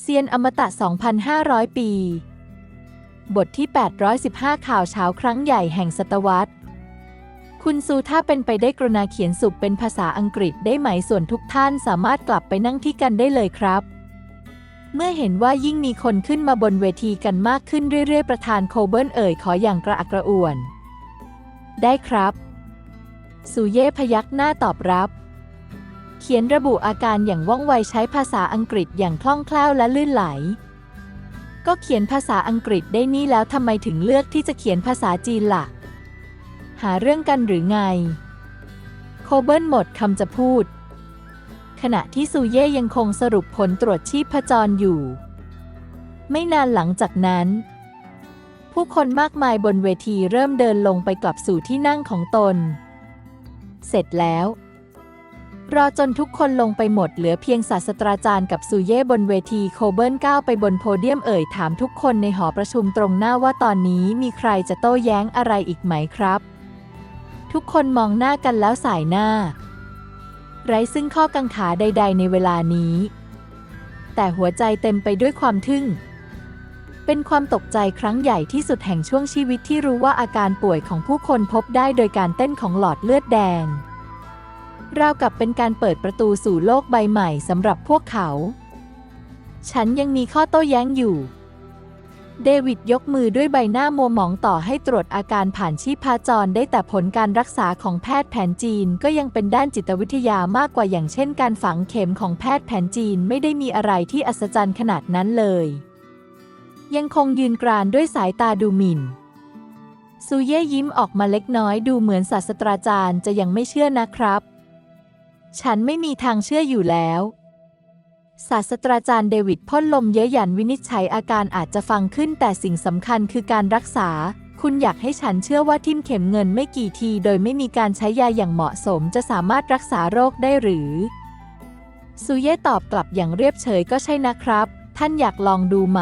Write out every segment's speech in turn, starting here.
เซียนอมตะ 2,500 ปี บทที่ 815 ข่าวเช้าครั้งใหญ่แห่งศตวรรษ คุณซูถ้าเป็นไปได้กรุณาเขียนสุบเป็นภาษาอังกฤษได้ไหมส่วนทุกท่านสามารถกลับไปนั่งที่กันได้เลยครับ เมื่อเห็นว่ายิ่งมีคนขึ้นมาบนเวทีกันมากขึ้นเรื่อยๆ ประธานโคเบิลเอ่ยขออย่างกระอักกระอ่วน ได้ครับ ซูเย่พยักหน้าตอบรับ เขียนระบุอาการอย่างว่องไวใช้ภาษาอังกฤษอย่างคล่องแคล่วและลื่นไหล ก็เขียนภาษาอังกฤษได้นี่แล้วทำไมถึงเลือกที่จะเขียนภาษาจีนล่ะ หาเรื่องกันหรือไง โคเบิลหมดคำจะพูด ขณะที่ซูเย่ยังคงสรุปผลตรวจชีพจรอยู่ ไม่นานหลังจากนั้นผู้คนมากมายบนเวทีเริ่มเดินลงไปกลับสู่ที่นั่งของตน เสร็จแล้ว รอจนทุกคนลงไปหมดเหลือเพียงศาสตราจารย์กับซูเย่บนเวทีโคเบิลก้าวไปบนโพเดียมเอ่ยถามทุกคนในหอประชุมตรงหน้าว่าตอนนี้มีใครจะโต้แย้งอะไรอีกไหมครับ ทุกคนมองหน้ากันแล้วสายหน้า ไร้ซึ่งข้อกังขาใด ๆ ในเวลานี้ แต่หัวใจเต็มไปด้วยความทึ่ง เป็นความตกใจครั้งใหญ่ที่สุดแห่งช่วงชีวิตที่รู้ว่าอาการป่วยของผู้คนพบได้โดยการเต้นของหลอดเลือดแดง ราวกับเป็นการเปิดประตูสู่โลกใบใหม่สำหรับพวกเขา ฉันยังมีข้อโต้แย้งอยู่ เดวิดยกมือด้วยใบหน้ามัวหมองต่อให้ตรวจอาการผ่านชีพจรได้แต่ผลการรักษาของแพทย์แผนจีนก็ยังเป็นด้านจิตวิทยามากกว่าอย่างเช่นการฝังเข็มของแพทย์แผนจีนไม่ได้มีอะไรที่อัศจรรย์ขนาดนั้นเลย ยังคงยืนกรานด้วยสายตาดูหมิ่นซูเย่ยิ้มออกมาเล็กน้อยดูเหมือนศาสตราจารย์จะยังไม่เชื่อนะครับ ฉันไม่มีทางเชื่ออยู่แล้ว ศาสตราจารย์เดวิดพ่นลมเยอะหยันวินิจฉัยอาการอาจจะฟังขึ้นแต่สิ่งสำคัญคือการรักษา คุณอยากให้ฉันเชื่อว่าทิ่มเข็มเงินไม่กี่ที โดยไม่มีการใช้ยาอย่างเหมาะสมจะสามารถรักษาโรคได้หรือ ซูเย่ตอบกลับอย่างเรียบเฉยก็ใช่นะครับ ท่านอยากลองดูไหม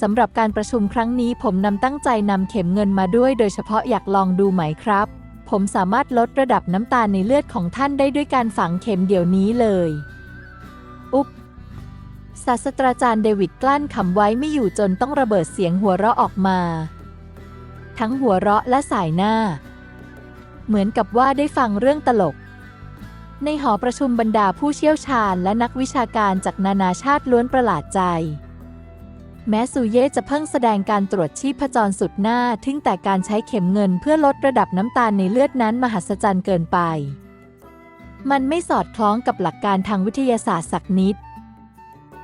สำหรับการประชุมครั้งนี้ผมนำตั้งใจนำเข็มเงินมาด้วย โดยเฉพาะอยากลองดูไหมครับ ผมสามารถลดระดับน้ำตาลในเลือดของท่านได้ด้วยการฝังเข็มเดี๋ยวนี้เลย อุ๊บศาสตราจารย์เดวิดกลั้นขำไว้ไม่อยู่จนต้องระเบิดเสียงหัวเราะออกมา ทั้งหัวเราะและสายหน้า เหมือนกับว่าได้ฟังเรื่องตลก ในหอประชุมบรรดาผู้เชี่ยวชาญและนักวิชาการจากนานาชาติล้วนประหลาดใจ แม้ซูเย่จะเพิ่งแสดงการตรวจชีพจรสุดหน้า ทึ่งแต่การใช้เข็มเงินเพื่อลดระดับน้ำตาลในเลือดนั้นมหัศจรรย์เกินไป มันไม่สอดคล้องกับหลักการทางวิทยาศาสตร์สักนิด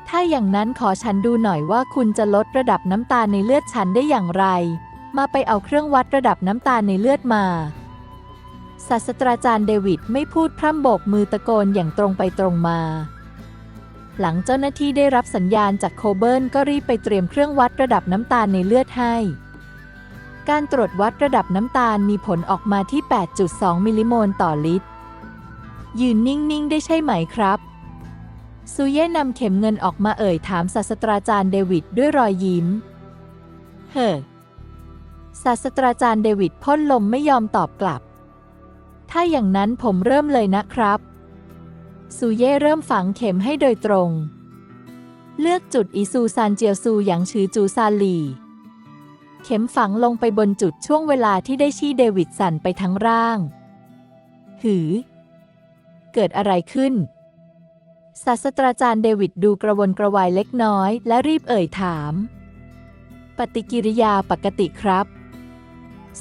ถ้าอย่างนั้นขอฉันดูหน่อยว่าคุณจะลดระดับน้ำตาลในเลือดฉันได้อย่างไร มาไปเอาเครื่องวัดระดับน้ำตาลในเลือดมาศาสตราจารย์เดวิดไม่พูดพร่ำโบกมือตะโกนอย่างตรงไปตรงมา หลังเจ้าหน้าที่ได้รับสัญญาณจากโคเบิลก็รีบไปเตรียมเครื่องวัดระดับน้ำตาลในเลือดให้ การตรวจวัดระดับน้ำตาลมีผลออกมาที่ 8.2 มิลลิโมลต่อลิตร ยืนนิ่ง ๆ ได้ใช่ไหมครับซูเย่นำเข็มเงินออกมาเอ่ยถามศาสตราจารย์เดวิดด้วยรอยยิ้ม เฮ้อศาสตราจารย์เดวิดพ่นลมไม่ยอมตอบกลับ ถ้าอย่างนั้นผมเริ่มเลยนะครับ ซูเย่เริ่มฝังเข็มให้โดยตรง เลือกจุดอีซูซานเจียวซูหยางชือจูซานหลีเข็มฝังลงไปบนจุดช่วงเวลาที่ได้ชี้เดวิดสันไปทั้งร่าง หือ เกิดอะไรขึ้น ศาสตราจารย์เดวิดดูกระวนกระวายเล็กน้อย และรีบเอ่ยถาม ปฏิกิริยาปกติครับ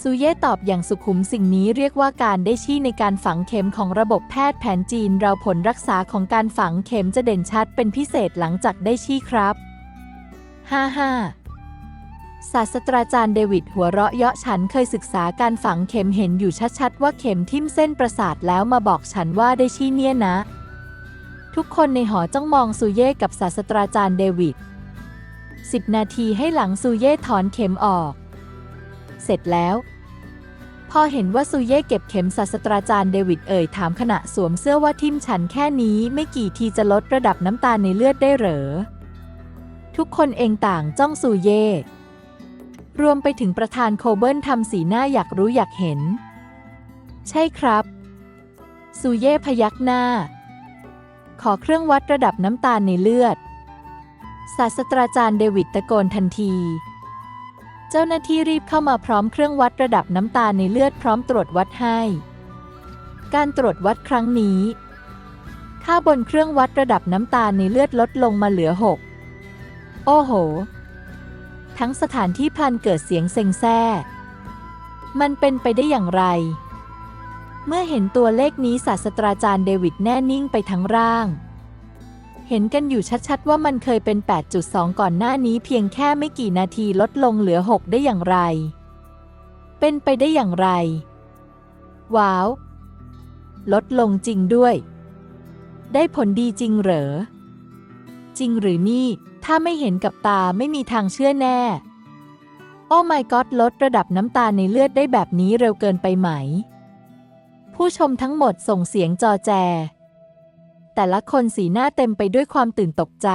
ซูเย่ตอบอย่างสุขุมสิ่งนี้เรียกว่าการได้ชี้ในการฝังเข็มของระบบแพทย์แผนจีน เราผลรักษาของการฝังเข็มจะเด่นชัดเป็นพิเศษหลังจากได้ชี้ครับฮ่าฮ่าศาสตราจารย์เดวิดหัวเราะเยาะฉันเคยศึกษาการฝังเข็มเห็นอยู่ชัดๆ ว่าเข็มทิ่มเส้นประสาทแล้วมาบอกฉันว่าได้ชี้เนี่ยนะ ทุกคนในหอจ้องมองซูเย่กับศาสตราจารย์เดวิดสิบนาทีให้หลังซูเย่ถอนเข็มออก เสร็จแล้ว พอเห็นว่าซูเย่เก็บเข็มศาสตราจารย์เดวิดเอ่ยถามขณะสวมเสื้อว่าทิมฉันแค่นี้ไม่กี่ทีจะลดระดับน้ำตาลในเลือดได้เหรอ ทุกคนเองต่างจ้องซูเย่รวมไปถึงประธานโคเบิลทำสีหน้าอยากรู้อยากเห็น ใช่ครับ ซูเย่พยักหน้า ขอเครื่องวัดระดับน้ำตาลในเลือด ศาสตราจารย์เดวิดตะโกนทันที เจ้าหน้าที่รีบเข้ามาพร้อมเครื่องวัดระดับน้ำตาในเลือดพร้อมตรวจวัดให้ การตรวจวัดครั้งนี้ ค่าบนเครื่องวัดระดับน้ำตาในเลือดลดลงมาเหลือ 6 โอ้โห ทั้งสถานที่พันเกิดเสียงเซ็งแซ่ มันเป็นไปได้อย่างไร เมื่อเห็นตัวเลขนี้ศาสตราจารย์เดวิดแน่นิ่งไปทั้งร่าง เห็นกันอยู่ชัดๆ ว่ามันเคยเป็น 8.2 ก่อนหน้านี้เพียงแค่ไม่กี่นาทีลดลงเหลือ 6 ได้อย่างไร เป็นไปได้อย่างไร ว้าว ลดลงจริงด้วย ได้ผลดีจริงเหรอ จริงหรือนี่ ถ้าไม่เห็นกับตาไม่มีทางเชื่อแน่ โอ้ my god ลดระดับน้ำตาลในเลือดได้แบบนี้เร็วเกินไปไหม ผู้ชมทั้งหมดส่งเสียงจอแจ แต่ละคนสีหน้าเต็มไปด้วยความตื่นตกใจ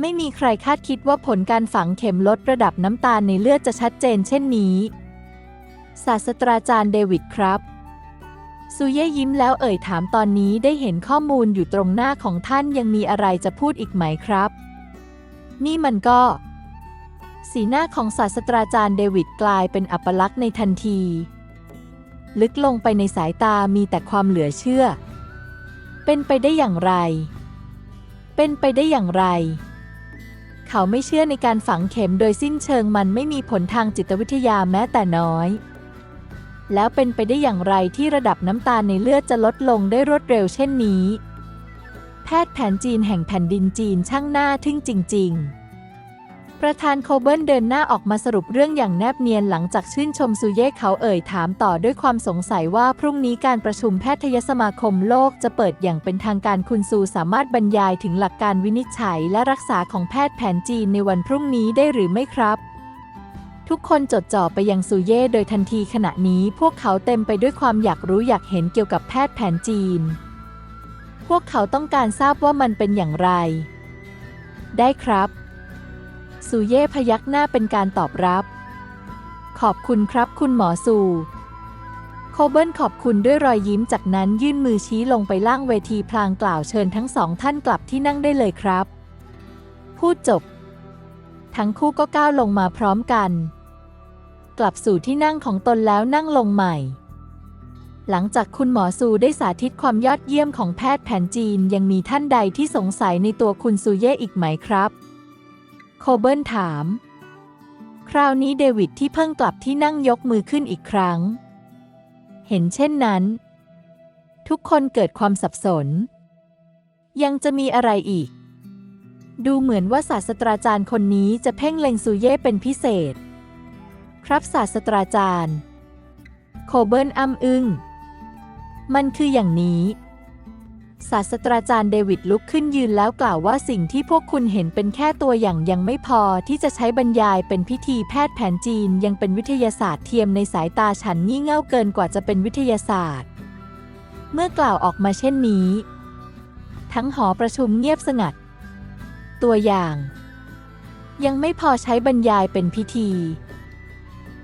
ไม่มีใครคาดคิดว่าผลการฝังเข็มลดระดับน้ำตาลในเลือดจะชัดเจนเช่นนี้ ศาสตราจารย์เดวิดครับซูเย่ยิ้มแล้วเอ่ยถามตอนนี้ได้เห็นข้อมูลอยู่ตรงหน้าของท่านยังมีอะไรจะพูดอีกไหมครับ นี่มันก็ สีหน้าของศาสตราจารย์เดวิดกลายเป็นอัปลักษณ์ในทันที ลึกลงไปในสายตามีแต่ความเหลือเชื่อ เป็นไปได้อย่างไร เป็นไปได้อย่างไร เขาไม่เชื่อในการฝังเข็มโดยสิ้นเชิงมันไม่มีผลทางจิตวิทยาแม้แต่น้อย แล้วเป็นไปได้อย่างไรที่ระดับน้ำตาลในเลือดจะลดลงได้รวดเร็วเช่นนี้ แพทย์แผนจีนแห่งแผ่นดินจีนช่างหน้าทึ่งจริง ๆ ประธานโคเบิลเดินหน้าออกมาสรุปเรื่องอย่างแนบเนียนหลังจากชื่นชมซูเย่เขาเอ่ยถามต่อด้วยความสงสัยว่าพรุ่งนี้การประชุมแพทยสมาคมโลกจะเปิดอย่างเป็นทางการคุณซูสามารถบรรยายถึงหลักการวินิจฉัยและรักษาของแพทย์แผนจีนในวันพรุ่งนี้ได้หรือไม่ครับ ทุกคนจดจ่อไปยังซูเย่โดยทันทีขณะนี้พวกเขาเต็มไปด้วยความอยากรู้อยากเห็นเกี่ยวกับแพทย์แผนจีน พวกเขาต้องการทราบว่ามันเป็นอย่างไร ได้ครับ ซูเย่พยักหน้าเป็นการตอบรับ ขอบคุณครับคุณหมอซู โคเบิลขอบคุณด้วยรอยยิ้มจากนั้นยื่นมือชี้ลงไปล่างเวทีพลางกล่าวเชิญทั้งสองท่านกลับที่นั่งได้เลยครับ พูดจบ ทั้งคู่ก็ก้าวลงมาพร้อมกัน กลับสู่ที่นั่งของตนแล้วนั่งลงใหม่หลังจากคุณหมอซูได้สาธิตความยอดเยี่ยมของแพทย์แผนจีนยังมีท่านใดที่สงสัยในตัวคุณซูเย่อีกไหมครับ โคเบิลถาม คราวนี้เดวิดที่เพิ่งกลับที่นั่งยกมือขึ้นอีกครั้ง เห็นเช่นนั้น ทุกคนเกิดความสับสน ยังจะมีอะไรอีก ดูเหมือนว่าศาสตราจารย์คนนี้จะเพ่งเล็งซูเย่เป็นพิเศษ ครับศาสตราจารย์ โคเบิลอ้ำอึง้งมันคืออย่างนี้ ศาสตราจารย์เดวิดลุกขึ้นยืนแล้วกล่าวว่าสิ่งที่พวกคุณเห็นเป็นแค่ตัวอย่างยังไม่พอที่จะใช้บรรยายเป็นพิธีแพทย์แผนจีนยังเป็นวิทยาศาสตร์เทียมในสายตาฉันงี่เง่าเกินกว่าจะเป็นวิทยาศาสตร์ เมื่อกล่าวออกมาเช่นนี้ ทั้งหอประชุมเงียบสงัด ตัวอย่าง ยังไม่พอใช้บรรยายเป็นพิธี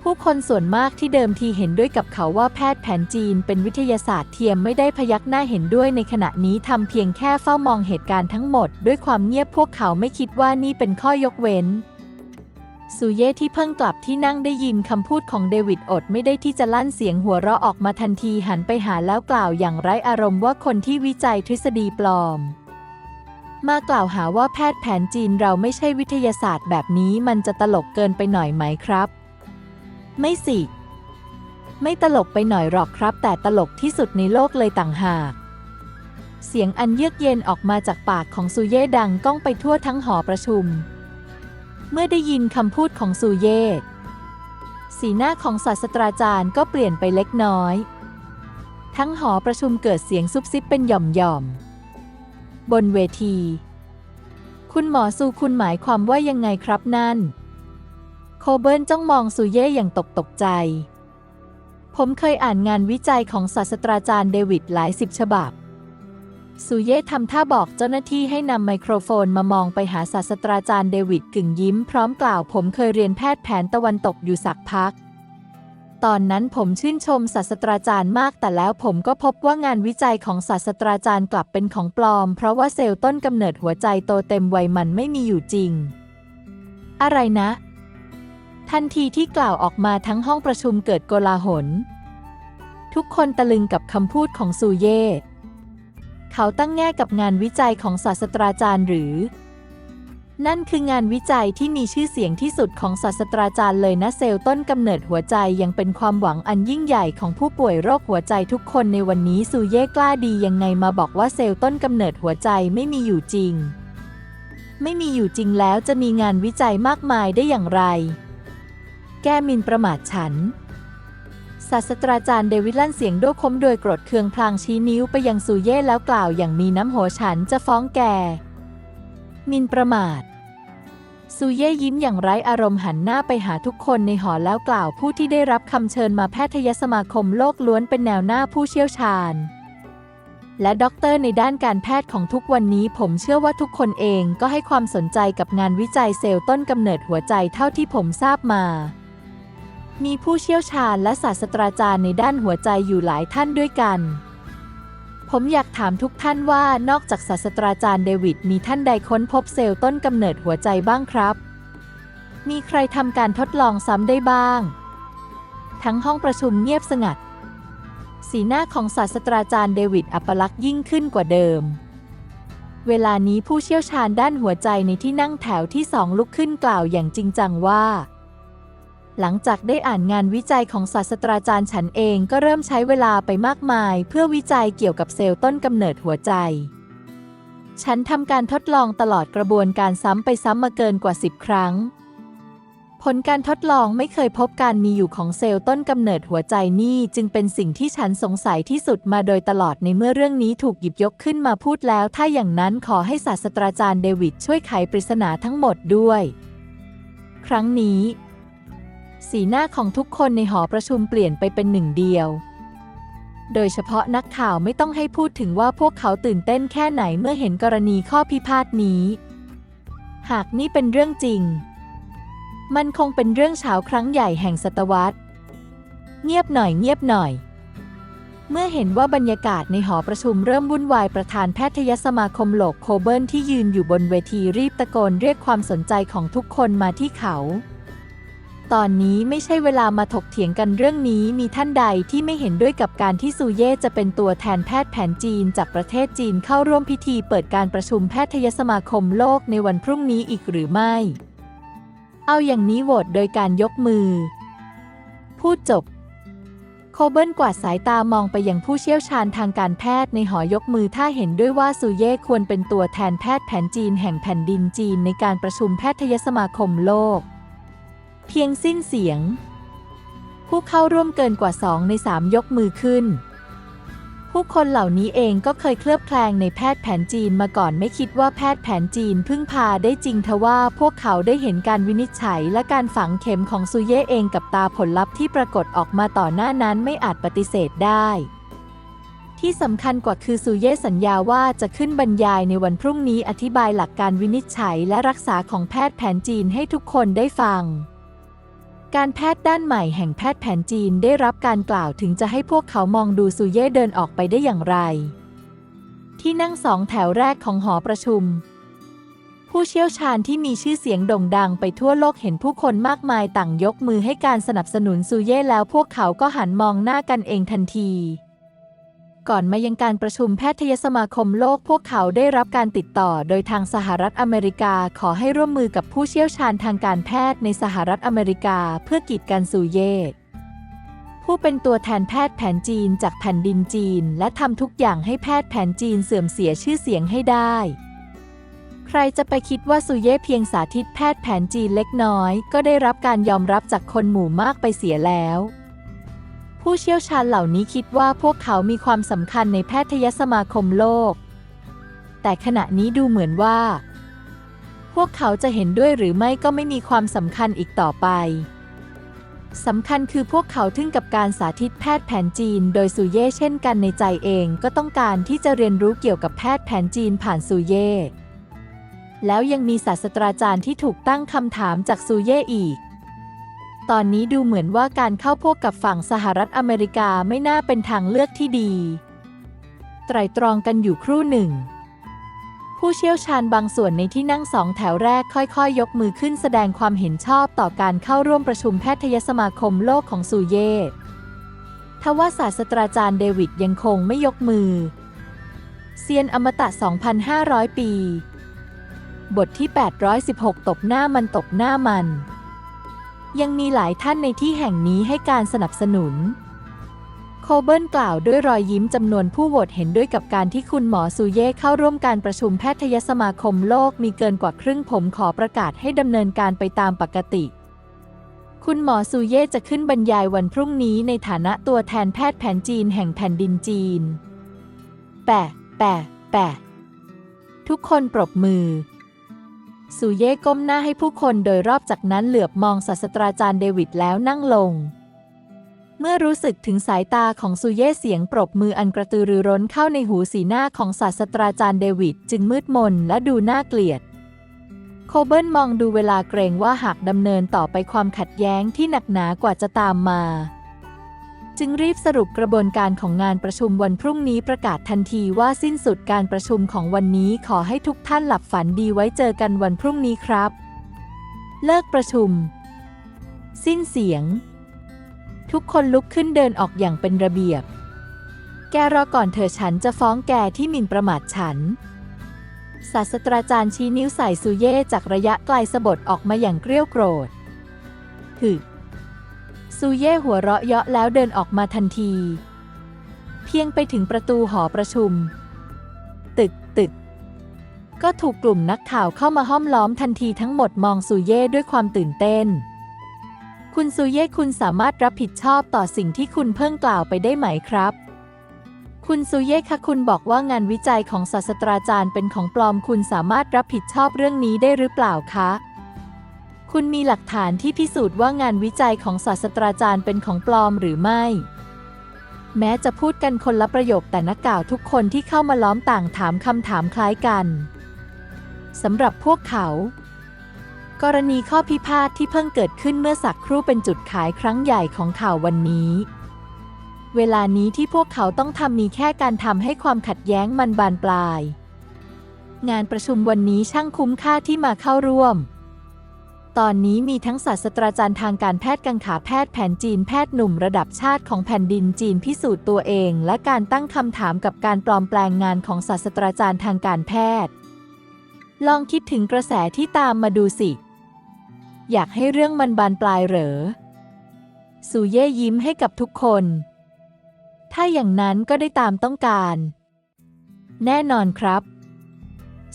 ผู้คนส่วนมากที่เดิมทีเห็นด้วยกับเขาว่าแพทย์แผนจีนเป็นวิทยาศาสตร์เทียมไม่ได้พยักหน้าเห็นด้วยในขณะนี้ทำเพียงแค่เฝ้ามองเหตุการณ์ทั้งหมด ด้วยความเงียบพวกเขาไม่คิดว่านี่เป็นข้อยกเว้นซูเย่ที่เพิ่งกลับที่นั่งได้ยินคำพูดของเดวิดอดไม่ได้ที่จะลั่นเสียงหัวเราะออกมาทันทีหันไปหาแล้วกล่าวอย่างไร้อารมณ์ว่าคนที่วิจัยทฤษฎีปลอม มากล่าวหาว่าแพทย์แผนจีนเราไม่ใช่วิทยาศาสตร์แบบนี้มันจะตลกเกินไปหน่อยไหมครับ ไม่สิ ไม่ตลกไปหน่อยหรอกครับ แต่ตลกที่สุดในโลกเลยต่างหาก เสียงอันเยือกเย็นออกมาจากปากของซูเย่ดังก้องไปทั่วทั้งหอประชุม เมื่อได้ยินคำพูดของซูเย่สีหน้าของศาสตราจารย์ก็เปลี่ยนไปเล็กน้อย ทั้งหอประชุมเกิดเสียงซุบซิบเป็นหย่อมๆบนเวที คุณหมอซูคุณหมายความว่ายังไงครับนั่น โคเบิลจ้องมองซูเย่อย่างตกตกใจ ผมเคยอ่านงานวิจัยของศาสตราจารย์เดวิดหลายสิบฉบับซูเย่ทำท่าบอกเจ้าหน้าที่ให้นำไมโครโฟนมามองไปหาศาสตราจารย์เดวิดกึ่งยิ้มพร้อมกล่าวผมเคยเรียนแพทย์แผนตะวันตกอยู่สักพัก ตอนนั้นผมชื่นชมศาสตราจารย์มาก แต่แล้วผมก็พบว่างานวิจัยของศาสตราจารย์กลับเป็นของปลอม เพราะว่าเซลล์ต้นกำเนิดหัวใจโตเต็มวัยมันไม่มีอยู่จริง อะไรนะ ทันทีที่กล่าวออกมาทั้งห้องประชุมเกิดโกลาหล ทุกคนตะลึงกับคำพูดของซูเย่ เขาตั้งแง่กับงานวิจัยของศาสตราจารย์หรือ นั่นคืองานวิจัยที่มีชื่อเสียงที่สุดของศาสตราจารย์เลยนะเซลล์ต้นกำเนิดหัวใจยังเป็นความหวังอันยิ่งใหญ่ของผู้ป่วยโรคหัวใจทุกคนในวันนี้ซูเย่กล้าดียังไงมาบอกว่าเซลล์ต้นกำเนิดหัวใจไม่มีอยู่จริง ไม่มีอยู่จริงแล้วจะมีงานวิจัยมากมายได้อย่างไร แก้มินประมาทฉัน ศาสตราจารย์เดวิดลั่นเสียงโดคมโดยโกรธเคืองพลางชี้นิ้วไปยังซูเย่แล้วกล่าวอย่างมีน้ำโหฉันจะฟ้องแกมินประมาทซูเย่ยิ้มอย่างไร้อารมณ์หันหน้าไปหาทุกคนในหอแล้วกล่าวผู้ที่ได้รับคำเชิญมาแพทยสมาคมโลกล้วนเป็นแนวหน้าผู้เชี่ยวชาญ และด็อกเตอร์ในด้านการแพทย์ของทุกวันนี้ผมเชื่อว่าทุกคนเองก็ให้ความสนใจกับงานวิจัยเซลล์ต้นกำเนิดหัวใจเท่าที่ผมทราบมา มีผู้เชี่ยวชาญและศาสตราจารย์ในด้านหัวใจอยู่หลายท่านด้วยกัน ผมอยากถามทุกท่านว่านอกจากศาสตราจารย์เดวิดมีท่านใดค้นพบเซลล์ต้นกำเนิดหัวใจบ้างครับ มีใครทำการทดลองซ้ำได้บ้าง ทั้งห้องประชุมเงียบสงัด สีหน้าของศาสตราจารย์เดวิดอัปลักษ์ยิ่งขึ้นกว่าเดิม เวลานี้ผู้เชี่ยวชาญด้านหัวใจในที่นั่งแถวที่สองลุกขึ้นกล่าวอย่างจริงจังว่า หลังจากได้อ่านงานวิจัยของศาสตราจารย์ฉันเองก็เริ่มใช้เวลาไปมากมาย เพื่อวิจัยเกี่ยวกับเซลล์ต้นกำเนิดหัวใจ ฉันทำการทดลองตลอดกระบวนการซ้ำไปซ้ำมาเกินกว่า 10 ครั้ง ผลการทดลองไม่เคยพบการมีอยู่ของเซลล์ต้นกำเนิดหัวใจนี่จึงเป็นสิ่งที่ฉันสงสัยที่สุดมาโดยตลอดในเมื่อเรื่องนี้ถูกหยิบยกขึ้นมาพูดแล้ว ถ้าอย่างนั้นขอให้ศาสตราจารย์เดวิดช่วยไขปริศนาทั้งหมดด้วย ครั้งนี้ สีหน้าของทุกคนในหอประชุมเปลี่ยนไปเป็นหนึ่งเดียว โดยเฉพาะนักข่าวไม่ต้องให้พูดถึงว่าพวกเขาตื่นเต้นแค่ไหนเมื่อเห็นกรณีข้อพิพาทนี้ หากนี่เป็นเรื่องจริง มันคงเป็นเรื่องเช้าครั้งใหญ่แห่งศตวรรษ เงียบหน่อยเงียบหน่อย เมื่อเห็นว่าบรรยากาศในหอประชุมเริ่มวุ่นวายประธานแพทยสมาคมโลกโคเบิลที่ยืนอยู่บนเวทีรีบตะโกนเรียกความสนใจของทุกคนมาที่เขา ตอนนี้ไม่ใช่เวลามาถกเถียงกันเรื่องนี้มีท่านใดที่ไม่เห็นด้วยกับการที่ซูเย่จะเป็นตัวแทนแพทย์แผนจีนจากประเทศจีนเข้าร่วมพิธีเปิดการประชุมแพทยสมาคมโลกในวันพรุ่งนี้อีกหรือไม่ เอาอย่างนี้โหวตโดยการยกมือ พูดจบ โคเบิลกวาดสายตามองไปยังผู้เชี่ยวชาญทางการแพทย์ในหอยกมือถ้าเห็นด้วยว่าซูเย่ควรเป็นตัวแทนแพทย์แผนจีนแห่งแผ่นดินจีนในการประชุมแพทยสมาคมโลก เพียงสิ้นเสียง ผู้เข้าร่วมเกินกว่าสองในสามยกมือขึ้น ผู้คนเหล่านี้เองก็เคยเคลือบแคลงในแพทย์แผนจีนมาก่อนไม่คิดว่าแพทย์แผนจีนพึ่งพาได้จริงทว่าพวกเขาได้เห็นการวินิจฉัยและการฝังเข็มของซูเย่เองกับตาผลลัพธ์ที่ปรากฏออกมาต่อหน้านั้นไม่อาจปฏิเสธได้ที่สำคัญกว่าคือซูเย่สัญญาว่าจะขึ้นบรรยายในวันพรุ่งนี้อธิบายหลักการวินิจฉัยและรักษาของแพทย์แผนจีนให้ทุกคนได้ฟัง การแพทย์ด้านใหม่แห่งแพทย์แผนจีนได้รับการกล่าวถึงจะให้พวกเขามองดูซูเย่เดินออกไปได้อย่างไร ที่นั่งสองแถวแรกของหอประชุม ผู้เชี่ยวชาญที่มีชื่อเสียงโด่งดังไปทั่วโลกเห็นผู้คนมากมายต่างยกมือให้การสนับสนุนซูเย่แล้วพวกเขาก็หันมองหน้ากันเองทันที ก่อนมายังการประชุมแพทยสมาคมโลกพวกเขาได้รับการติดต่อโดยทางสหรัฐอเมริกาขอให้ร่วมมือกับผู้เชี่ยวชาญทางการแพทย์ในสหรัฐอเมริกาเพื่อกีดกันซูเย่ผู้เป็นตัวแทนแพทย์แผนจีนจากแผ่นดินจีน และทำทุกอย่างให้แพทย์แผนจีนเสื่อมเสียชื่อเสียงให้ได้ ใครจะไปคิดว่าซูเย่เพียงสาธิตแพทย์แผนจีนเล็กน้อย ก็ได้รับการยอมรับจากคนหมู่มากไปเสียแล้ว ผู้เชี่ยวชาญเหล่านี้คิดว่าพวกเขามีความสำคัญในแพทยสมาคมโลก แต่ขณะนี้ดูเหมือนว่า พวกเขาจะเห็นด้วยหรือไม่ก็ไม่มีความสำคัญอีกต่อไปสำคัญคือพวกเขาทึ่งกับการสาธิตแพทย์แผนจีน โดยซูเย่เช่นกันในใจเองก็ต้องการที่จะเรียนรู้เกี่ยวกับแพทย์แผนจีนผ่านซูเย่แล้วยังมีศาสตราจารย์ที่ถูกตั้งคำถามจากซูเย่อีก ตอนนี้ดูเหมือนว่าการเข้าพวกกับฝั่งสหรัฐอเมริกาไม่น่าเป็นทางเลือกที่ดี ไตรตรองกันอยู่ครู่หนึ่ง ผู้เชี่ยวชาญบางส่วนในที่นั่งสองแถวแรกค่อยๆยกมือขึ้นแสดงความเห็นชอบต่อการเข้าร่วมประชุมแพทยสมาคมโลกของซูเย่ทว่าศาสตราจารย์เดวิดยังคงไม่ยกมือ เซียนอมตะ 2,500 ปี บทที่ 816 ตบหน้ามันตบหน้ามัน ยังมีหลายท่านในที่แห่งนี้ให้การสนับสนุน โคเบิลกล่าวด้วยรอยยิ้มจำนวนผู้โหวตเห็นด้วยกับการที่คุณหมอซูเย่เข้าร่วมการประชุมแพทยสมาคมโลกมีเกินกว่าครึ่งผมขอประกาศให้ดำเนินการไปตามปกติ คุณหมอซูเย่จะขึ้นบรรยายวันพรุ่งนี้ในฐานะตัวแทนแพทย์แผนจีนแห่งแผ่นดินจีน แปะ แปะ แปะ ทุกคนปรบมือ ซูเย่ก้มหน้าให้ผู้คนโดยรอบจากนั้นเหลือบมองศาสตราจารย์เดวิดแล้วนั่งลง เมื่อรู้สึกถึงสายตาของซูเย่เสียงปรบมืออันกระตือรือร้นเข้าในหูสีหน้าของศาสตราจารย์เดวิดจึงมืดมนและดูน่าเกลียด โคเบิลมองดูเวลาเกรงว่าหากดำเนินต่อไปความขัดแย้งที่หนักหนากว่าจะตามมา จึงรีบสรุปกระบวนการของงานประชุมวันพรุ่งนี้ประกาศทันทีว่าสิ้นสุดการประชุมของวันนี้ขอให้ทุกท่านหลับฝันดีไว้เจอกันวันพรุ่งนี้ครับ เลิกประชุม สิ้นเสียง ทุกคนลุกขึ้นเดินออกอย่างเป็นระเบียบ แกรอก่อนเถอฉันจะฟ้องแกที่หมิ่นประมาทฉันศาสตราจารย์ชี้นิ้วใส่ซูเย่จากระยะไกลสะบดออกมาอย่างเกรี้ยวโกรธหึ ซูเย่หัวเราะเยาะแล้วเดินออกมาทันที เพียงไปถึงประตูหอประชุม ตึกตึก ก็ถูกกลุ่มนักข่าวเข้ามาห้อมล้อมทันทีทั้งหมดมองซูเย่ด้วยความตื่นเต้น คุณซูเย่คุณสามารถรับผิดชอบต่อสิ่งที่คุณเพิ่งกล่าวไปได้ไหมครับ คุณซูเย่คะคุณบอกว่างานวิจัยของศาสตราจารย์เป็นของปลอมคุณสามารถรับผิดชอบเรื่องนี้ได้หรือเปล่าคะ คุณมีหลักฐานที่พิสูจน์ว่างานวิจัยของศาสตราจารย์เป็นของปลอมหรือไม่ แม้จะพูดกันคนละประโยคแต่นักข่าวทุกคนที่เข้ามาล้อมต่างถามคำถามคล้ายกันสำหรับพวกเขา กรณีข้อพิพาทที่เพิ่งเกิดขึ้นเมื่อสักครู่เป็นจุดขายครั้งใหญ่ของข่าววันนี้ เวลานี้ที่พวกเขาต้องทำมีแค่การทำให้ความขัดแย้งมันบานปลาย งานประชุมวันนี้ช่างคุ้มค่าที่มาเข้าร่วม ตอนนี้มีทั้งศาสตราจารย์ทางการแพทย์กังขาแพทย์แผนจีนแพทย์หนุ่มระดับชาติของแผ่นดินจีนพิสูจน์ตัวเอง และการตั้งคำถามกับการปลอมแปลงงานของศาสตราจารย์ทางการแพทย์ ลองคิดถึงกระแสที่ตามมาดูสิ อยากให้เรื่องมันบานปลายเหรอสูเย่ยิ้มให้กับทุกคน ถ้าอย่างนั้นก็ได้ตามต้องการ แน่นอนครับ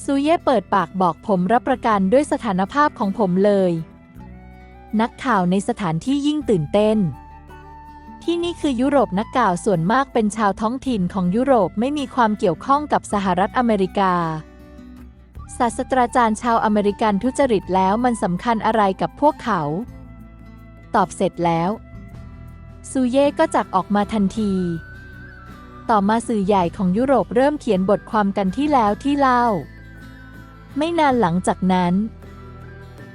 ซูเย่เปิดปากบอกผมรับประกันด้วยสถานภาพของผมเลย นักข่าวในสถานที่ยิ่งตื่นเต้น ที่นี่คือยุโรปนักข่าวส่วนมากเป็นชาวท้องถิ่นของยุโรปไม่มีความเกี่ยวข้องกับสหรัฐอเมริกา ศาสตราจารย์ชาวอเมริกันทุจริตแล้วมันสำคัญอะไรกับพวกเขา ตอบเสร็จแล้วซูเย่ก็จักออกมาทันที ต่อมาสื่อใหญ่ของยุโรปเริ่มเขียนบทความกันที่แล้วที่เล่า ไม่นานหลังจากนั้น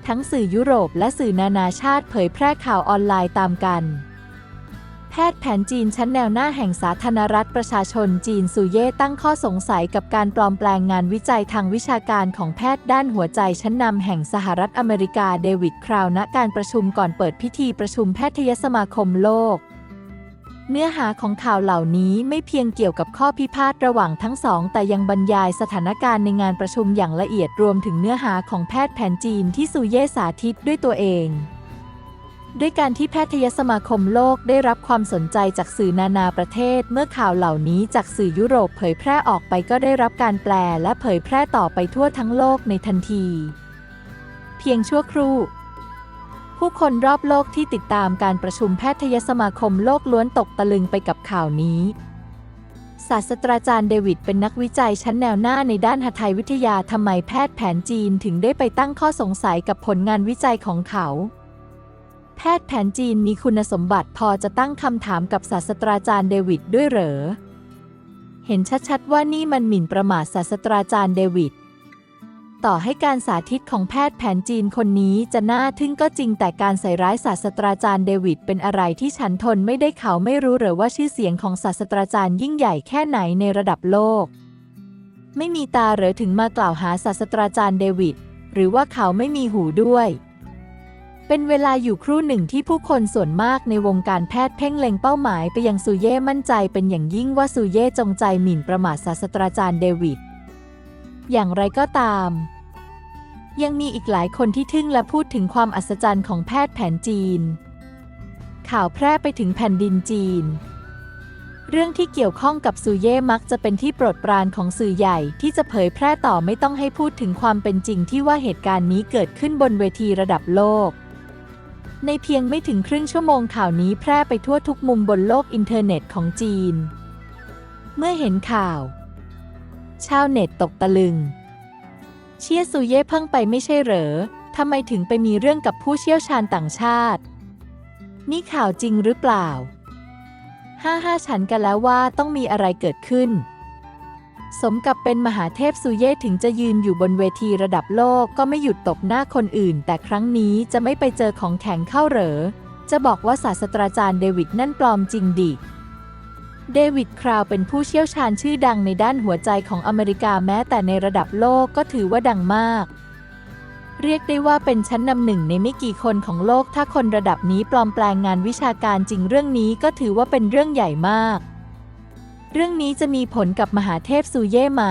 ทั้งสื่อยุโรปและสื่อนานาชาติเผยแพร่ข่าวออนไลน์ตามกัน แพทย์แผนจีนชั้นแนวหน้าแห่งสาธารณรัฐประชาชนจีนซูเย่ตั้งข้อสงสัยกับการปลอมแปลงงานวิจัยทางวิชาการของแพทย์ด้านหัวใจชั้นนำแห่งสหรัฐอเมริกาเดวิดคราวณการประชุมก่อนเปิดพิธีประชุมแพทยสมาคมโลก เนื้อหาของข่าวเหล่านี้ไม่เพียงเกี่ยวกับข้อพิพาทระหว่างทั้งสอง แต่ยังบรรยายสถานการณ์ในงานประชุมอย่างละเอียดรวมถึงเนื้อหาของแพทย์แผนจีนที่ซูเย่สาธิตด้วยตัวเองด้วยการที่แพทยสมาคมโลกได้รับความสนใจจากสื่อนานาประเทศ เมื่อข่าวเหล่านี้จากสื่อยุโรปเผยแพร่ออกไปก็ได้รับการแปลและเผยแพร่ต่อไปทั่วทั้งโลกในทันที เพียงชั่วครู่ ผู้คนรอบโลกที่ติดตามการประชุมแพทยสมาคมโลกล้วนตกตะลึงไปกับข่าวนี้ ศาสตราจารย์เดวิดเป็นนักวิจัยชั้นแนวหน้าในด้านหทัยวิทยาทำไมแพทย์แผนจีนถึงได้ไปตั้งข้อสงสัยกับผลงานวิจัยของเขา แพทย์แผนจีนมีคุณสมบัติพอจะตั้งคำถามกับศาสตราจารย์เดวิดด้วยเหรอ เห็นชัดๆว่านี่มันหมิ่นประมาทศาสตราจารย์เดวิด ต่อให้การสาธิตของแพทย์แผนจีนคนนี้จะน่าทึ่งก็จริงแต่การใส่ร้ายศาสตราจารย์เดวิดเป็นอะไรที่ฉันทนไม่ได้เขาไม่รู้หรือว่าชื่อเสียงของศาสตราจารย์ยิ่งใหญ่แค่ไหนในระดับโลก ไม่มีตาหรือถึงมากล่าวหาศาสตราจารย์เดวิดหรือว่าเขาไม่มีหูด้วย เป็นเวลาอยู่ครู่หนึ่งที่ผู้คนส่วนมากในวงการแพทย์เพ่งเล็งเป้าหมายไปยังซูเย่มั่นใจเป็นอย่างยิ่งว่าซูเย่จงใจหมิ่นประมาทศาสตราจารย์เดวิดอย่างไรก็ตาม ยังมีอีกหลายคนที่ทึ่งและพูดถึงความอัศจรรย์ของแพทย์แผนจีน ข่าวแพร่ไปถึงแผ่นดินจีน เรื่องที่เกี่ยวข้องกับซูเย่มักจะเป็นที่โปรดปรานของสื่อใหญ่ที่จะเผยแพร่ต่อไม่ต้องให้พูดถึงความเป็นจริงที่ว่าเหตุการณ์นี้เกิดขึ้นบนเวทีระดับโลก ในเพียงไม่ถึงครึ่งชั่วโมงข่าวนี้แพร่ไปทั่วทุกมุมบนโลกอินเทอร์เน็ตของจีน เมื่อเห็นข่าว ชาวเน็ตตกตะลึง เชี่ยซูเย่เพิ่งไปไม่ใช่เหรอ ทำไมถึงไปมีเรื่องกับผู้เชี่ยวชาญต่างชาติ นี่ข่าวจริงหรือเปล่า ห้าห้าฉันกันแล้วว่าต้องมีอะไรเกิดขึ้น สมกับเป็นมหาเทพซูเย่ถึงจะยืนอยู่บนเวทีระดับโลกก็ไม่หยุดตบหน้าคนอื่น แต่ครั้งนี้จะไม่ไปเจอของแข็งเข้าเหรอ จะบอกว่าศาสตราจารย์เดวิดนั่นปลอมจริงดิ เดวิดคราวเป็นผู้เชี่ยวชาญชื่อดังในด้านหัวใจของอเมริกาแม้แต่ในระดับโลกก็ถือว่าดังมาก เรียกได้ว่าเป็นชั้นนำหนึ่งในไม่กี่คนของโลกถ้าคนระดับนี้ปลอมแปลงงานวิชาการจริงเรื่องนี้ก็ถือว่าเป็นเรื่องใหญ่มาก เรื่องนี้จะมีผลกับมหาเทพซูเย่ไหม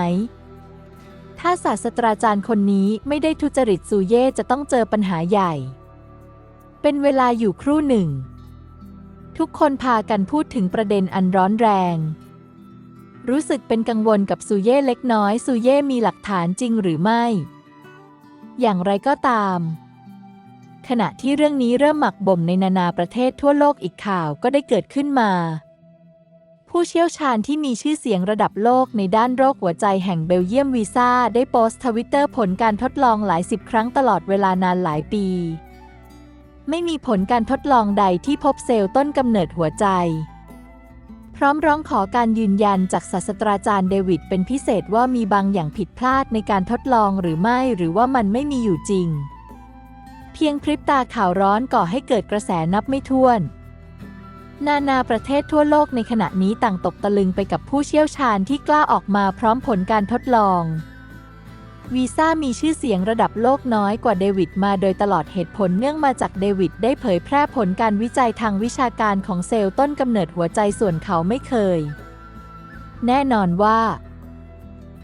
ถ้าศาสตราจารย์คนนี้ไม่ได้ทุจริตซูเย่จะต้องเจอปัญหาใหญ่ เป็นเวลาอยู่ครู่หนึ่ง ทุกคนพากันพูดถึงประเด็นอันร้อนแรง รู้สึกเป็นกังวลกับซูเย่เล็กน้อย ซูเย่มีหลักฐานจริงหรือไม่ อย่างไรก็ตาม ขณะที่เรื่องนี้เริ่มหมักบ่มในนานาประเทศทั่วโลกอีกข่าวก็ได้เกิดขึ้นมา ผู้เชี่ยวชาญที่มีชื่อเสียงระดับโลกในด้านโรคหัวใจแห่งเบลเยียมวีซ่าได้โพสต์ทวิตเตอร์ผลการทดลองหลายสิบครั้งตลอดเวลานานหลายปี ไม่มีผลการทดลองใดที่พบเซลล์ต้นกำเนิดหัวใจ พร้อมร้องขอการยืนยันจากศาสตราจารย์เดวิดเป็นพิเศษว่ามีบางอย่างผิดพลาดในการทดลองหรือไม่หรือว่ามันไม่มีอยู่จริง เพียงพริบตาข่าวร้อนก่อให้เกิดกระแสนับไม่ถ้วน นานาประเทศทั่วโลกในขณะนี้ต่างตกตะลึงไปกับผู้เชี่ยวชาญที่กล้าออกมาพร้อมผลการทดลอง วีซ่ามีชื่อเสียงระดับโลกน้อยกว่าเดวิดมาโดยตลอดเหตุผลเนื่องมาจากเดวิดได้เผยแพร่ผลการวิจัยทางวิชาการของเซลล์ต้นกำเนิดหัวใจส่วนเขาไม่เคย แน่นอนว่า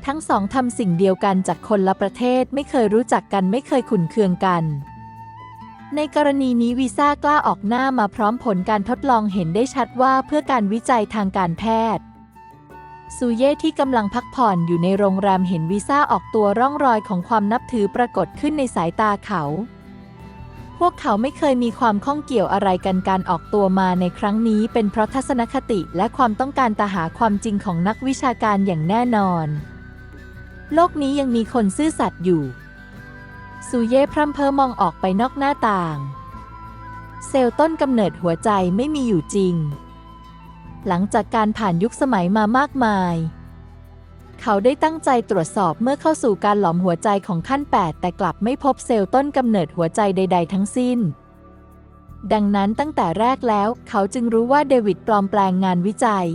ทั้งสองทำสิ่งเดียวกันจากคนละประเทศไม่เคยรู้จักกันไม่เคยขุนเคืองกัน ในกรณีนี้วีซ่ากล้าออกหน้ามาพร้อมผลการทดลองเห็นได้ชัดว่าเพื่อการวิจัยทางการแพทย์ ซูเย่ที่กำลังพักผ่อนอยู่ในโรงแรมเห็นวีซ่าออกตัวร่องรอยของความนับถือปรากฏขึ้นในสายตาเขา พวกเขาไม่เคยมีความข้องเกี่ยวอะไรกันการออกตัวมาในครั้งนี้ เป็นเพราะทัศนคติและความต้องการตาหาความจริงของนักวิชาการอย่างแน่นอน โลกนี้ยังมีคนซื่อสัตย์อยู่ซูเย่พร่ำเพ้อมองออกไปนอกหน้าต่าง เซลล์ต้นกำเนิดหัวใจไม่มีอยู่จริง หลังจากการผ่านยุคสมัยมามากมาย เขาได้ตั้งใจตรวจสอบเมื่อเข้าสู่การหลอมหัวใจของขั้น 8 แต่กลับไม่พบเซลล์ต้นกำเนิดหัวใจใด ๆ ทั้งสิ้น ดังนั้นตั้งแต่แรกแล้ว เขาจึงรู้ว่าเดวิดปลอมแปลงงานวิจัย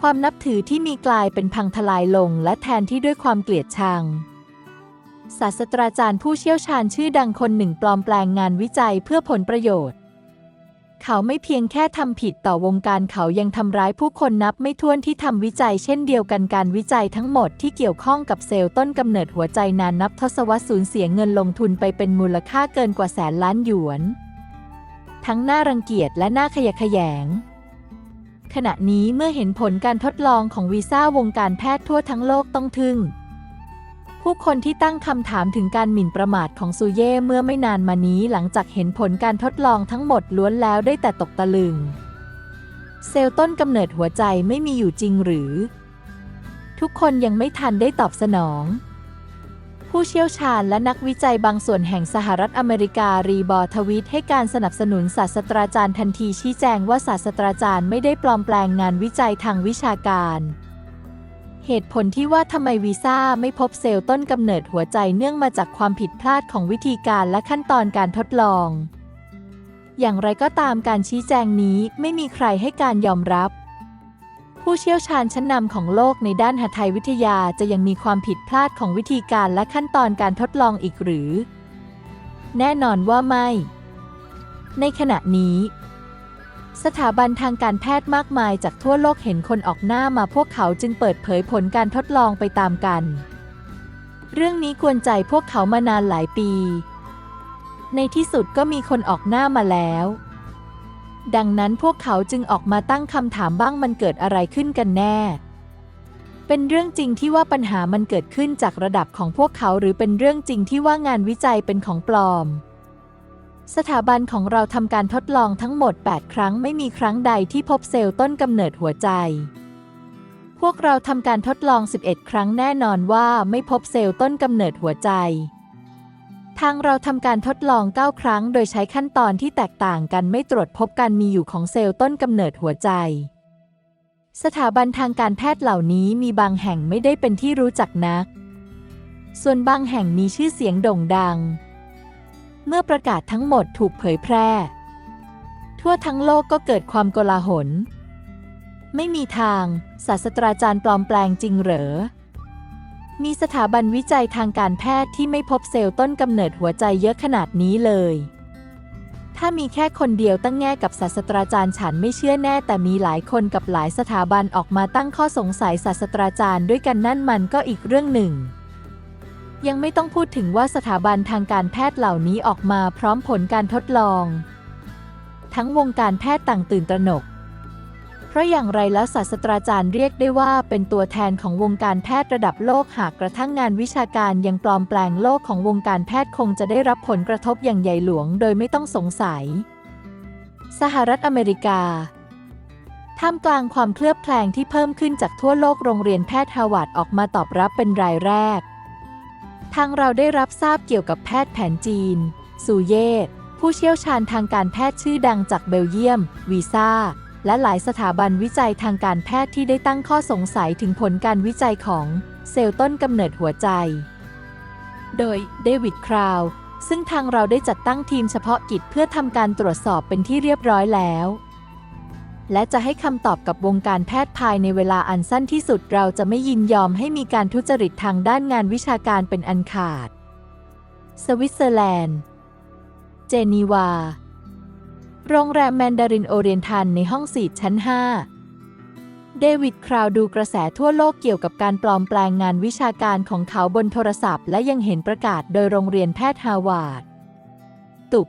ความนับถือที่มีกลายเป็นพังทลายลงและแทนที่ด้วยความเกลียดชังศาสตราจารย์ผู้เชี่ยวชาญชื่อดังคนหนึ่งปลอมแปลงงานวิจัยเพื่อผลประโยชน์ เขาไม่เพียงแค่ทำผิดต่อวงการเขายังทำร้ายผู้คนนับไม่ถ้วนที่ทำวิจัยเช่นเดียวกันการวิจัยทั้งหมดที่เกี่ยวข้องกับเซลล์ต้นกำเนิดหัวใจนานนับทศวรรษสูญเสียเงินลงทุนไปเป็นมูลค่าเกินกว่าแสนล้านหยวน ทั้งน่ารังเกียจและน่าขยะแขยง ขณะนี้เมื่อเห็นผลการทดลองของวีซ่าวงการแพทย์ทั่วทั้งโลกต้องทึ่ง ผู้คนที่ตั้งคำถามถึงการหมิ่นประมาทของซูเย่เมื่อไม่นานมานี้หลังจากเห็นผลการทดลองทั้งหมดล้วนแล้วได้แต่ตกตะลึง เซลล์ต้นกำเนิดหัวใจไม่มีอยู่จริงหรือ ทุกคนยังไม่ทันได้ตอบสนอง ผู้เชี่ยวชาญและนักวิจัยบางส่วนแห่งสหรัฐอเมริการีบอทวีตให้การสนับสนุนศาสตราจารย์ทันทีชี้แจงว่าศาสตราจารย์ไม่ได้ปลอมแปลงงานวิจัยทางวิชาการ เหตุผลที่ว่าทำไมวีซ่าไม่พบเซลล์ต้นกำเนิดหัวใจเนื่องมาจากความผิดพลาดของวิธีการและขั้นตอนการทดลอง อย่างไรก็ตามการชี้แจงนี้ไม่มีใครให้การยอมรับ ผู้เชี่ยวชาญชั้นนำของโลกในด้านหัตถวิทยาจะยังมีความผิดพลาดของวิธีการและขั้นตอนการทดลองอีกหรือ แน่นอนว่าไม่ ในขณะนี้ สถาบันทางการแพทย์มากมายจากทั่วโลกเห็นคนออกหน้ามาพวกเขาจึงเปิดเผยผลการทดลองไปตามกัน เรื่องนี้กวนใจพวกเขามานานหลายปี ในที่สุดก็มีคนออกหน้ามาแล้ว ดังนั้นพวกเขาจึงออกมาตั้งคำถามบ้างมันเกิดอะไรขึ้นกันแน่ เป็นเรื่องจริงที่ว่าปัญหามันเกิดขึ้นจากระดับของพวกเขาหรือเป็นเรื่องจริงที่ว่างานวิจัยเป็นของปลอม สถาบันของเราทำการทดลองทั้งหมด 8 ครั้งไม่มีครั้งใดที่พบเซลล์ต้นกำเนิดหัวใจ พวกเราทำการทดลอง 11 ครั้งแน่นอนว่าไม่พบเซลล์ต้นกำเนิดหัวใจ ทางเราทำการทดลอง 9 ครั้ง โดยใช้ขั้นตอนที่แตกต่างกันไม่ตรวจพบการมีอยู่ของเซลล์ต้นกำเนิดหัวใจ สถาบันทางการแพทย์เหล่านี้มีบางแห่งไม่ได้เป็นที่รู้จักนัก ส่วนบางแห่งมีชื่อเสียงโด่งดัง เมื่อประกาศทั้งหมดถูกเผยแพร่ ทั่วทั้งโลกก็เกิดความโกลาหล ไม่มีทาง ศาสตราจารย์ปลอมแปลงจริงเหรอ มีสถาบันวิจัยทางการแพทย์ที่ไม่พบเซลล์ต้นกำเนิดหัวใจเยอะขนาดนี้เลย ถ้ามีแค่คนเดียวตั้งแง่กับศาสตราจารย์ฉันไม่เชื่อแน่แต่มีหลายคนกับหลายสถาบันออกมาตั้งข้อสงสัยศาสตราจารย์ด้วยกันนั่นมันก็อีกเรื่องหนึ่ง ยังไม่ต้องพูดถึงว่าสถาบันทางการแพทย์เหล่านี้ออกมาพร้อมผลการทดลอง ทั้งวงการแพทย์ต่างตื่นตระหนก เพราะอย่างไรแล้วศาสตราจารย์เรียกได้ว่าเป็นตัวแทนของวงการแพทย์ระดับโลกหากกระทั่งงานวิชาการยังปลอมแปลงโลกของวงการแพทย์คงจะได้รับผลกระทบอย่างใหญ่หลวง โดยไม่ต้องสงสัย สหรัฐอเมริกาท่ามกลางความเคลือบแคลงที่เพิ่มขึ้นจากทั่วโลกโรงเรียนแพทย์ฮาวาดออกมาตอบรับเป็นรายแรก ทางเราได้รับทราบเกี่ยวกับแพทย์แผนจีนซูเย่ผู้เชี่ยวชาญทางการแพทย์ชื่อดังจากเบลเยียม วีซ่า และหลายสถาบันวิจัยทางการแพทย์ที่ได้ตั้งข้อสงสัยถึงผลการวิจัยของเซลล์ต้นกำเนิดหัวใจ โดยเดวิดคราว ซึ่งทางเราได้จัดตั้งทีมเฉพาะกิจเพื่อทำการตรวจสอบเป็นที่เรียบร้อยแล้ว และจะให้คำตอบกับวงการแพทย์ภายในเวลาอันสั้นที่สุดเราจะไม่ยินยอมให้มีการทุจริตทางด้านงานวิชาการเป็นอันขาด สวิตเซอร์แลนด์ เจนีวา โรงแรมแมนดารินโอเรียนทันในห้องสีชั้น 5 เดวิดคราวดูกระแสทั่วโลกเกี่ยวกับการปลอมแปลงงานวิชาการของเขาบนโทรศัพท์ และยังเห็นประกาศโดยโรงเรียนแพทย์ฮาวาด ตุบ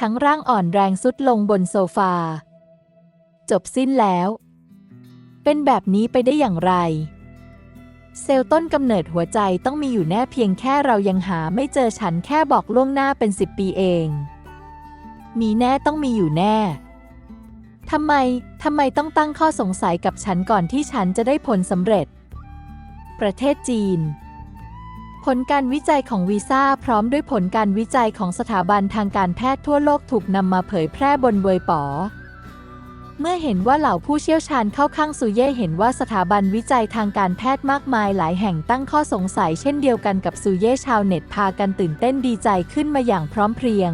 ทั้งร่างอ่อนแรงสุดลงบนโซฟา จบสิ้นแล้ว เป็นแบบนี้ไปได้อย่างไร เซลล์ต้นกำเนิดหัวใจต้องมีอยู่แน่เพียงแค่เรายังหาไม่เจอฉันแค่บอกล่วงหน้าเป็นสิบปีเอง มีแน่ต้องมีอยู่แน่ทำไม ทำไมต้องตั้งข้อสงสัยกับฉันก่อนที่ฉันจะได้ผลสำเร็จ ประเทศจีน ผลการวิจัยของวีซ่าพร้อมด้วยผลการวิจัยของสถาบันทางการแพทย์ทั่วโลกถูกนำมาเผยแพร่บนเวยป๋อ เมื่อเห็นว่าเหล่าผู้เชี่ยวชาญเข้าข้างซูเย่เห็นว่าสถาบันวิจัยทางการแพทย์มากมายหลายแห่งตั้งข้อสงสัยเช่นเดียวกันกับซูเย่ชาวเน็ตพากันตื่นเต้นดีใจขึ้นมาอย่างพร้อมเพรียง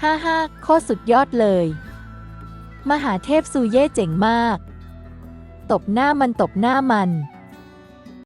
ฮ่าฮ่าข้อสุดยอดเลย มหาเทพซูเย่เจ๋งมาก ตบหน้ามันตบหน้ามัน